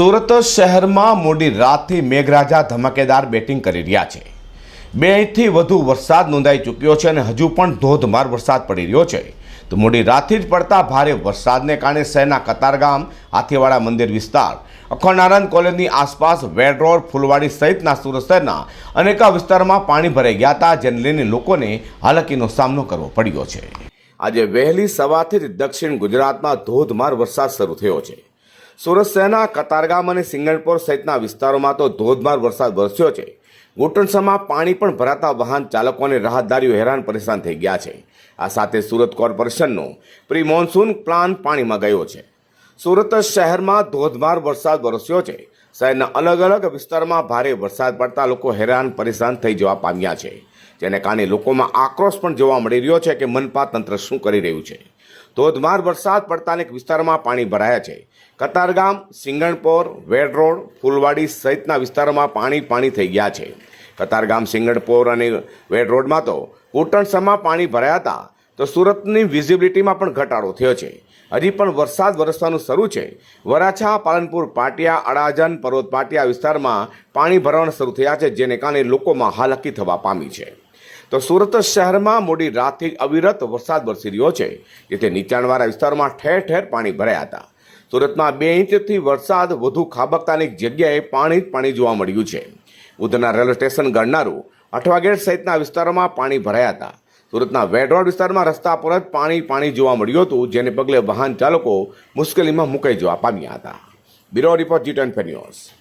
સુરત શહેરમાં મોડી રાતથી મેઘરાજા ધમાકેદાર બેટિંગ કરી રહ્યા છે. બે ઇંચથી વધુ વરસાદ નોંધાઈ ચૂક્યો છે અને હજુ પણ ધોધમાર વરસાદ પડી રહ્યો છે. તો મોડી રાતથી જ પડતા ભારે વરસાદને કારણે શહેરના કતારગામ, હાથીવાડા મંદિર વિસ્તાર અખંડાનંદ કોલેજની આસપાસ વેડ ફૂલવાડી સહિતના સુરત શહેરના અનેક વિસ્તારમાં પાણી ભરાઈ ગયા હતા, જેને લઈને લોકોને હાલાકીનો સામનો કરવો પડ્યો છે. આજે વહેલી સવારથી જ દક્ષિણ ગુજરાતમાં ધોધમાર વરસાદ શરૂ થયો છે. સુરત શહેરના કતારગામ અને સિંગણપોર સહિતના વિસ્તારોમાં તો ધોધમાર વરસાદ વરસ્યો છે. ઘૂંટણસામાં પાણી પણ ભરાતા વાહન ચાલકો અને રાહદારીઓ હેરાન પરેશાન થઈ ગયા છે. આ સાથે સુરત કોર્પોરેશનનો પ્રી મોન્સૂન પ્લાન પાણીમાં ગયો છે. સુરત શહેરમાં ધોધમાર વરસાદ વરસ્યો છે. શહેરના અલગ અલગ વિસ્તારમાં ભારે વરસાદ પડતા લોકો હેરાન પરેશાન થઈ જવા પામ્યા છે. જેને કારણે લોકોમાં આક્રોશ પણ જોવા મળી રહ્યો છે કે મનપા તંત્ર શું કરી રહ્યું છે. ધોધમાર વરસાદ પડતા અનેક વિસ્તારોમાં પાણી ભરાયા છે. કતારગામ, સિંગણપોર, વેડ રોડ, ફૂલવાડી સહિતના વિસ્તારોમાં પાણી પાણી થઈ ગયા છે. કતારગામ, સિંગણપોર અને વેડ રોડમાં તો ઘૂંટણસમાં પાણી ભરાયા હતા. તો સુરતની વિઝિબિલિટીમાં પણ ઘટાડો થયો છે. હજી પણ વરસાદ વરસવાનું શરૂ છે. વરાછા, પાલનપુર, પાટિયા અડાજન પર્વત પાટિયા વિસ્તારમાં પાણી ભરાવાના શરૂ થયા છે, જેને કારણે લોકોમાં હાલાકી થવા પામી છે. તો સુરત શહેરમાં મોડી રાતથી અવિરત વરસાદ વરસી રહ્યો છે, જેથી નીચાણવાળા વિસ્તારમાં ઠેર ઠેર પાણી ભરાયા હતા. સુરતમાં બે ઇંચથી વરસાદ વધુ ખાબકતાની જગ્યાએ પાણી જ પાણી જોવા મળ્યું છે. ઉધના રેલવે સ્ટેશન ગણનારું અઠવાગેટ સહિતના વિસ્તારોમાં પાણી ભરાયા હતા. સુરતના વેડરોડ વિસ્તારમાં રસ્તા પર જ પાણી પાણી જોવા મળ્યું હતું, જેને પગલે વાહન ચાલકો મુશ્કેલીમાં મુકાઈ જવા પામ્યા હતા. Bureau report G twenty news.